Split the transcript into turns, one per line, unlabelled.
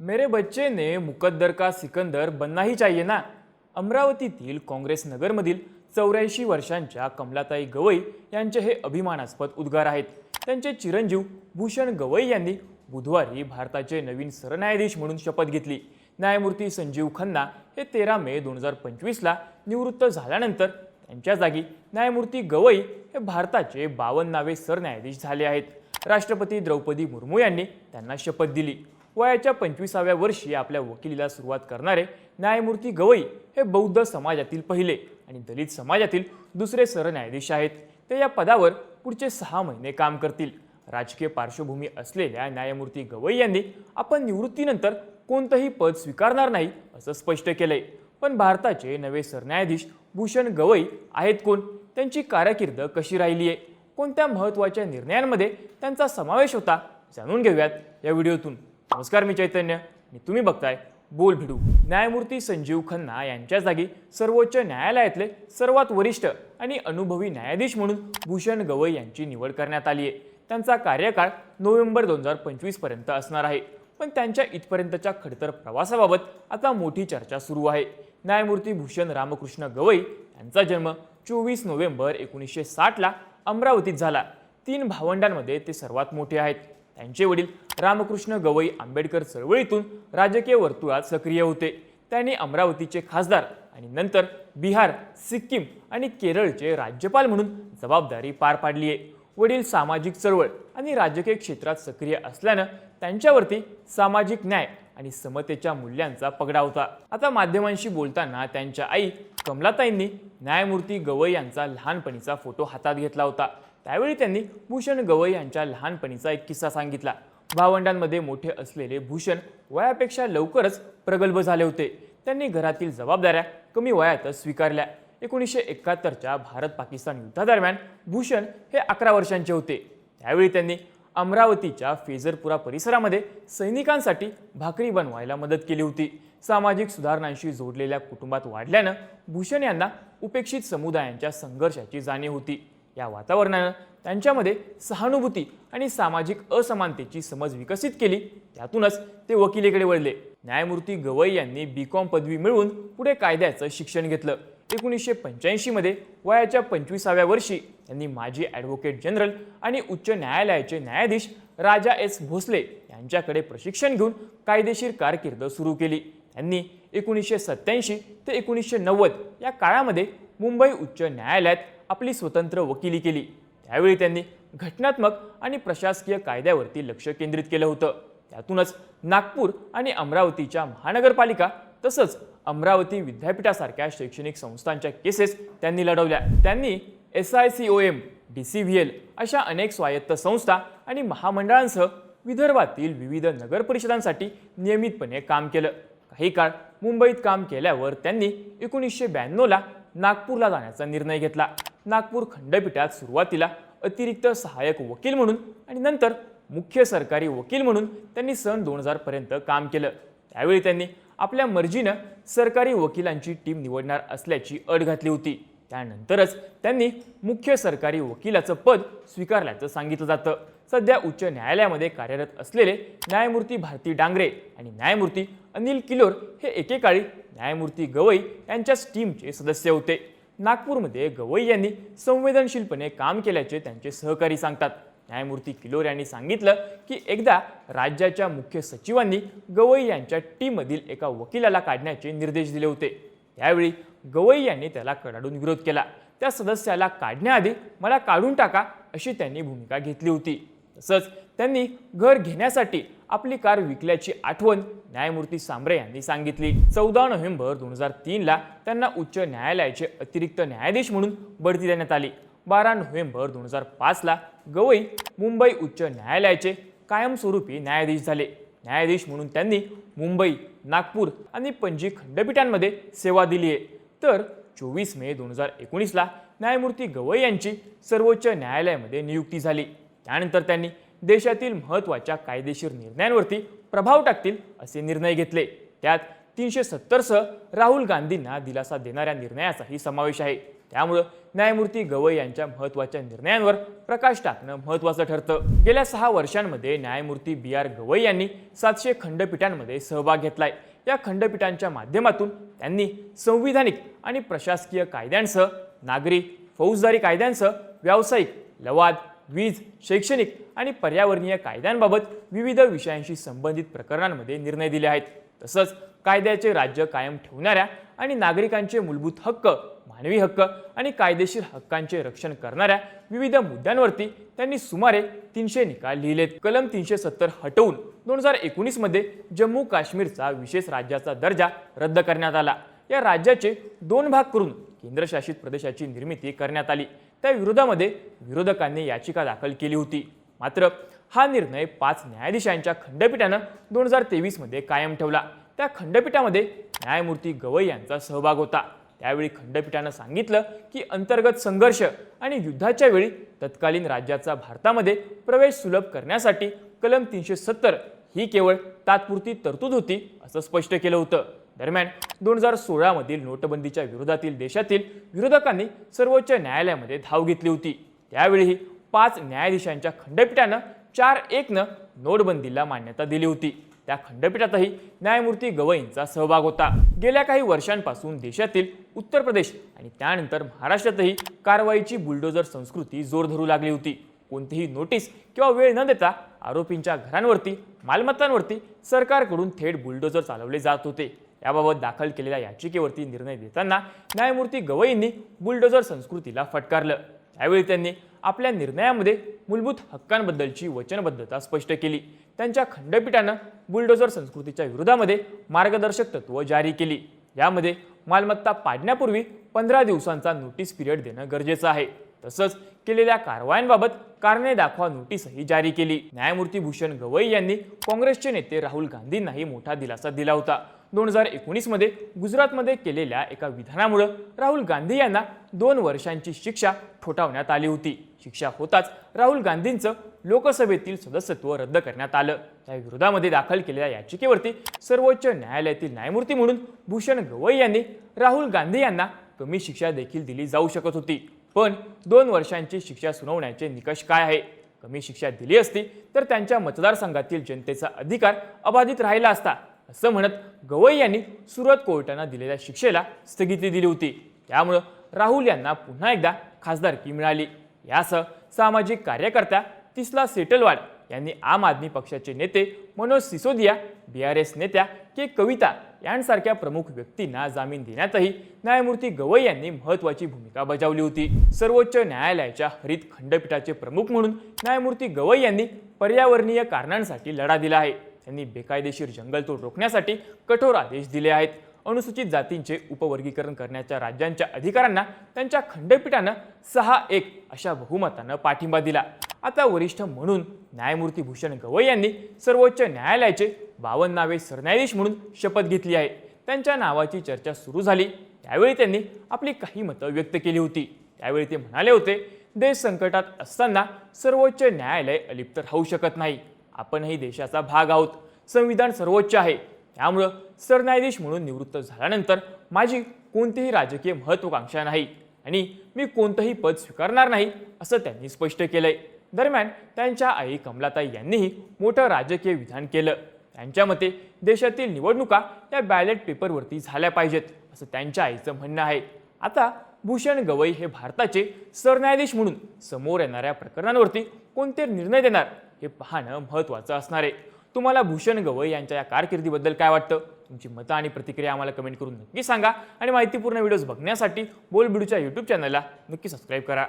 मेरे बच्चे ने मुकद्दर का सिकंदर बनना ही चाहिए ना. अमरावतीतील काँग्रेस नगरमधील चौऱ्याऐंशी वर्षांच्या कमलाताई गवई यांचे हे अभिमानास्पद उद्गार आहेत. त्यांचे चिरंजीव भूषण गवई यांनी बुधवारी भारताचे नवीन सरन्यायाधीश म्हणून शपथ घेतली. न्यायमूर्ती संजीव खन्ना हे तेरा मे दोन हजार पंचवीसला निवृत्त झाल्यानंतर त्यांच्या जागी न्यायमूर्ती गवई हे भारताचे बावन्नावे सरन्यायाधीश झाले आहेत. राष्ट्रपती द्रौपदी मुर्मू यांनी त्यांना शपथ दिली. वयाच्या पंचवीसाव्या वर्षी आपल्या वकिलीला सुरुवात करणारे न्यायमूर्ती गवई हे बौद्ध समाजातील पहिले आणि दलित समाजातील दुसरे सरन्यायाधीश आहेत. ते या पदावर पुढचे सहा महिने काम करतील. राजकीय पार्श्वभूमी असलेल्या न्यायमूर्ती गवई यांनी आपण निवृत्तीनंतर कोणतंही पद स्वीकारणार नाही असं स्पष्ट केलंय. पण भारताचे नवे सरन्यायाधीश भूषण गवई आहेत कोण? त्यांची कारकीर्द कशी राहिली आहे कोणत्या महत्त्वाच्या निर्णयांमध्ये त्यांचा समावेश होता? जाणून घेऊयात या व्हिडिओतून. नमस्कार मी चैतन्य. मी तुम्ही बघताय बोल भिडू. न्यायमूर्ती संजीव खन्ना यांच्या जागी सर्वोच्च न्यायालयातले सर्वात वरिष्ठ आणि अनुभवी न्यायाधीश म्हणून भूषण गवई यांची निवड करण्यात आली आहे त्यांचा कार्यकाळ नोव्हेंबर दोन हजार पंचवीसपर्यंत असणार आहे. पण त्यांच्या इथपर्यंतच्या खडतर प्रवासाबाबत आता मोठी चर्चा सुरू आहे. न्यायमूर्ती भूषण रामकृष्ण गवई यांचा जन्म चोवीस नोव्हेंबर एकोणीसशे साठला अमरावतीत झाला. तीन भावंडांमध्ये ते सर्वात मोठे आहेत. त्यांचे वडील रामकृष्ण गवई आंबेडकर चळवळीतून राजकीय वर्तुळात सक्रिय होते. त्यांनी अमरावतीचे खासदार आणि नंतर बिहार सिक्कीम आणि केरळचे राज्यपाल म्हणून जबाबदारी पार पाडली आहे. वडील सामाजिक चळवळ आणि राजकीय क्षेत्रात सक्रिय असल्यानं त्यांच्यावरती सामाजिक न्याय आणि समतेच्या मूल्यांचा पगडा होता. आता माध्यमांशी बोलताना त्यांच्या आई कमलाताईंनी न्यायमूर्ती गवई यांचा लहानपणीचा फोटो हातात घेतला होता. त्यावेळी त्यांनी भूषण गवई यांच्या लहानपणीचा एक किस्सा सांगितला. भावंडांमध्ये मोठे असलेले भूषण वयापेक्षा लवकरच प्रगल्भ झाले होते. त्यांनी घरातील जबाबदाऱ्या कमी वयातच स्वीकारल्या. एकोणीसशे एकाहत्तरच्या भारत पाकिस्तान युद्धादरम्यान भूषण हे अकरा वर्षांचे होते. त्यावेळी त्यांनी अमरावतीच्या फेजरपुरा परिसरामध्ये सैनिकांसाठी भाकरी बनवायला मदत केली होती. सामाजिक सुधारणांशी जोडलेल्या कुटुंबात वाढल्यानं भूषण यांना उपेक्षित समुदायांच्या संघर्षाची जाणीव होती. या वातावरणानं त्यांच्यामध्ये सहानुभूती आणि सामाजिक असमानतेची समज विकसित केली. त्यातूनच ते वकिलीकडे वळले. न्यायमूर्ती गवई यांनी बी कॉम पदवी मिळवून पुढे कायद्याचं शिक्षण घेतलं. एकोणीसशे पंच्याऐंशीमध्ये वयाच्या पंचवीसाव्या वर्षी त्यांनी माजी ॲडव्होकेट जनरल आणि उच्च न्यायालयाचे न्यायाधीश राजा एस भोसले यांच्याकडे प्रशिक्षण घेऊन कायदेशीर कारकीर्द सुरू केली. त्यांनी एकोणीसशे सत्त्याऐंशी ते एकोणीसशे नव्वद या काळामध्ये मुंबई उच्च न्यायालयात आपली स्वतंत्र वकिली केली. त्यावेळी त्यांनी घटनात्मक आणि प्रशासकीय कायद्यावरती लक्ष केंद्रित केलं होतं. त्यातूनच नागपूर आणि अमरावतीच्या महानगरपालिका तसंच अमरावती विद्यापीठासारख्या शैक्षणिक संस्थांच्या केसेस त्यांनी लढवल्या. त्यांनी S I C O M D C V L अशा अनेक स्वायत्त संस्था आणि महामंडळांसह विदर्भातील विविध नगर परिषदांसाठी नियमितपणे काम केलं. काही काळ मुंबईत काम केल्यावर त्यांनी एकोणीसशे ब्याण्णवला नागपूरला जाण्याचा निर्णय घेतला. नागपूर खंडपीठात सुरुवातीला अतिरिक्त सहाय्यक वकील म्हणून आणि नंतर मुख्य सरकारी वकील म्हणून त्यांनी सन दोन हजार पर्यंत काम केलं. त्यावेळी त्यांनी आपल्या मर्जीनं सरकारी वकिलांची टीम निवडणार असल्याची अट घातली होती. त्यानंतरच त्यांनी मुख्य सरकारी वकिलाचं पद स्वीकारल्याचं सांगितलं जातं. सध्या उच्च न्यायालयामध्ये कार्यरत असलेले न्यायमूर्ती भारती डांगरे आणि न्यायमूर्ती अनिल किलोर हे एकेकाळी न्यायमूर्ती गवई यांच्याच टीमचे सदस्य होते. नागपूरमध्ये गवई यांनी संवेदनशीलपणे काम केल्याचे त्यांचे सहकारी सांगतात. न्यायमूर्ती किलोर यांनी सांगितलं की एकदा राज्याच्या मुख्य सचिवांनी गवई यांच्या टीममधील एका वकिलाला काढण्याचे निर्देश दिले होते. त्यावेळी गवई यांनी त्याला कडाडून विरोध केला. त्या सदस्याला काढण्याआधी मला काढून टाका अशी त्यांनी भूमिका घेतली होती. तसंच त्यांनी घर घेण्यासाठी आपली कार विकल्याची आठवण न्यायमूर्ती सांबरे यांनी सांगितली. चौदा नोव्हेंबर दोन हजार तीनला त्यांना उच्च न्यायालयाचे अतिरिक्त न्यायाधीश म्हणून बढती देण्यात आली. बारा नोव्हेंबर दोन हजार पाचला गवई मुंबई उच्च न्यायालयाचे कायमस्वरूपी न्यायाधीश झाले. न्यायाधीश म्हणून त्यांनी मुंबई नागपूर आणि पणजी खंडपीठांमध्ये सेवा दिली आहे तर चोवीस मे दोन हजार एकोणीसला न्यायमूर्ती गवई यांची सर्वोच्च न्यायालयामध्ये नियुक्ती झाली. त्यानंतर त्यांनी देशातील महत्त्वाच्या कायदेशीर निर्णयांवरती प्रभाव टाकतील असे निर्णय घेतले. त्यात तीनशे सत्तरसह राहुल गांधींना दिलासा देणाऱ्या निर्णयाचाही समावेश आहे. त्यामुळं न्यायमूर्ती गवई यांच्या महत्त्वाच्या निर्णयांवर प्रकाश टाकणं महत्त्वाचं ठरतं. गेल्या सहा वर्षांमध्ये न्यायमूर्ती बी आर गवई यांनी सातशे खंडपीठांमध्ये सहभाग घेतलाय. या खंडपीठांच्या माध्यमातून त्यांनी संविधानिक आणि प्रशासकीय कायद्यांसह नागरी फौजदारी कायद्यांसह व्यावसायिक लवाद वीज शैक्षणिक आणि पर्यावरणीय कायद्यांबाबत विविध विषयांशी संबंधित प्रकरणांमध्ये निर्णय दिले आहेत. तसंच कायद्याचे राज्य कायम ठेवणाऱ्या आणि नागरिकांचे मूलभूत हक्क मानवी हक्क आणि कायदेशीर हक्कांचे रक्षण करणाऱ्या विविध मुद्द्यांवरती त्यांनी सुमारे तीनशे निकाल लिहिलेत. कलम तीनशे सत्तर हटवून दोन हजार एकोणीसमध्ये जम्मू काश्मीरचा विशेष राज्याचा दर्जा रद्द करण्यात आला. या राज्याचे दोन भाग करून केंद्रशासित प्रदेशाची निर्मिती करण्यात आली. त्या विरोधामध्ये विरोधकांनी याचिका दाखल केली होती. मात्र हा निर्णय पाच न्यायाधीशांच्या खंडपीठानं दोन हजार तेवीसमध्ये कायम ठेवला. त्या खंडपीठामध्ये न्यायमूर्ती गवई यांचा सहभाग होता. त्यावेळी खंडपीठानं सांगितलं की अंतर्गत संघर्ष आणि युद्धाच्या वेळी तत्कालीन राज्याचा भारतामध्ये प्रवेश सुलभ करण्यासाठी कलम तीनशे सत्तर ही केवळ तात्पुरती तरतूद होती असं स्पष्ट केलं होतं. दरम्यान दोन हजार सोळामधील नोटबंदीच्या विरोधातील देशातील विरोधकांनी सर्वोच्च न्यायालयामध्ये धाव घेतली होती. त्यावेळीही पाच न्यायाधीशांच्या खंडपीठानं चार एकनं नोटबंदीला मान्यता दिली होती. त्या खंडपीठातही न्यायमूर्ती गवईंचा सहभाग होता. गेल्या काही वर्षांपासून देशातील उत्तर प्रदेश आणि त्यानंतर महाराष्ट्रातही कारवाईची बुलडोजर संस्कृती जोर धरू लागली होती. कोणतीही नोटीस किंवा वेळ न देता आरोपींच्या घरांवरती मालमत्तांवरती सरकारकडून थेट बुलडोजर चालवले जात होते. याबाबत दाखल केलेल्या याचिकेवरती निर्णय देताना न्यायमूर्ती गवईंनी बुलडोजर संस्कृतीला फटकारलं. त्यावेळी त्यांनी आपल्या निर्णयामध्ये मूलभूत हक्कांबद्दलची वचनबद्धता स्पष्ट केली. त्यांच्या खंडपीठानं बुलडोजर संस्कृतीच्या विरोधामध्ये मार्गदर्शक तत्व जारी केली. यामध्ये मालमत्ता पाडण्यापूर्वी पंधरा दिवसांचा नोटीस पिरियड देणं गरजेचं आहे. तसंच केलेल्या कारवायांबाबत कारणे दाखवा नोटीसही जारी केली. न्यायमूर्ती भूषण गवई यांनी काँग्रेसचे नेते राहुल गांधींनाही मोठा दिलासा दिला होता. दोन हजार एकोणीसमध्ये गुजरातमध्ये केलेल्या एका विधानामुळं राहुल गांधी यांना दोन वर्षांची शिक्षा ठोठावण्यात आली होती. शिक्षा होताच राहुल गांधींचं लोकसभेतील सदस्यत्व रद्द करण्यात आलं. त्या विरोधामध्ये दाखल केलेल्या याचिकेवरती सर्वोच्च न्यायालयातील न्यायमूर्ती म्हणून भूषण गवई यांनी राहुल गांधी यांना कमी शिक्षा देखील दिली जाऊ शकत होती. पण दोन वर्षांची शिक्षा सुनावण्याचे निकष काय आहे? कमी शिक्षा दिली असती तर त्यांच्या मतदारसंघातील जनतेचा अधिकार अबाधित राहिला असता. असं म्हणत गवई यांनी सुरत कोर्टानं दिलेल्या शिक्षेला स्थगिती दिली होती. त्यामुळं राहुल यांना पुन्हा एकदा खासदारकी मिळाली. यासह सामाजिक कार्यकर्त्या तिसला सेटलवाड यांनी आम आदमी पक्षाचे नेते Manoj Sisodia B R S नेत्या के कविता यांसारख्या प्रमुख व्यक्तींना जामीन देण्यातही न्यायमूर्ती गवई यांनी महत्त्वाची भूमिका बजावली होती. सर्वोच्च न्यायालयाच्या हरित खंडपीठाचे प्रमुख म्हणून न्यायमूर्ती गवई यांनी पर्यावरणीय कारणांसाठी लढा दिला आहे. त्यांनी बेकायदेशीर जंगलतोड रोखण्यासाठी कठोर आदेश दिले आहेत. अनुसूचित जातींचे उपवर्गीकरण करण्याच्या राज्यांच्या अधिकाऱ्यांना त्यांच्या खंडपीठानं सहा एक अशा बहुमतानं पाठिंबा दिला. आता वरिष्ठ म्हणून न्यायमूर्ती भूषण गवई यांनी सर्वोच्च न्यायालयाचे बावन्नावे सरन्यायाधीश म्हणून शपथ घेतली आहे. त्यांच्या नावाची चर्चा सुरू झाली. त्यावेळी त्यांनी आपली काही मतं व्यक्त केली होती. त्यावेळी ते म्हणाले होते देश संकटात असताना सर्वोच्च न्यायालय अलिप्त राहू शकत नाही. आपणही देशाचा भाग आहोत. संविधान सर्वोच्च आहे. त्यामुळं सरन्यायाधीश म्हणून निवृत्त झाल्यानंतर माझी कोणतीही राजकीय महत्त्वाकांक्षा नाही आणि मी कोणतंही पद स्वीकारणार नाही असं त्यांनी स्पष्ट केलंय. दरम्यान त्यांच्या आई कमलाताई यांनीही मोठं राजकीय विधान केलं. त्यांच्या मते देशातील निवडणुका या बॅलेट पेपरवरती झाल्या पाहिजेत असं त्यांच्या आईचं म्हणणं आहे. आता भूषण गवई हे भारताचे सरन्यायाधीश म्हणून समोर येणाऱ्या प्रकरणांवरती कोणते निर्णय देणार? हे पाहणं महत्त्वाचं असणार आहे. तुम्हाला भूषण गवई यांच्या या कारकिर्दीबद्दल काय वाटतं? तुमची मतं आणि प्रतिक्रिया आम्हाला कमेंट करून नक्की सांगा. आणि माहितीपूर्ण व्हिडिओज बघण्यासाठी बोल बिडूच्या यूट्यूब चॅनलला नक्की सबस्क्राईब करा.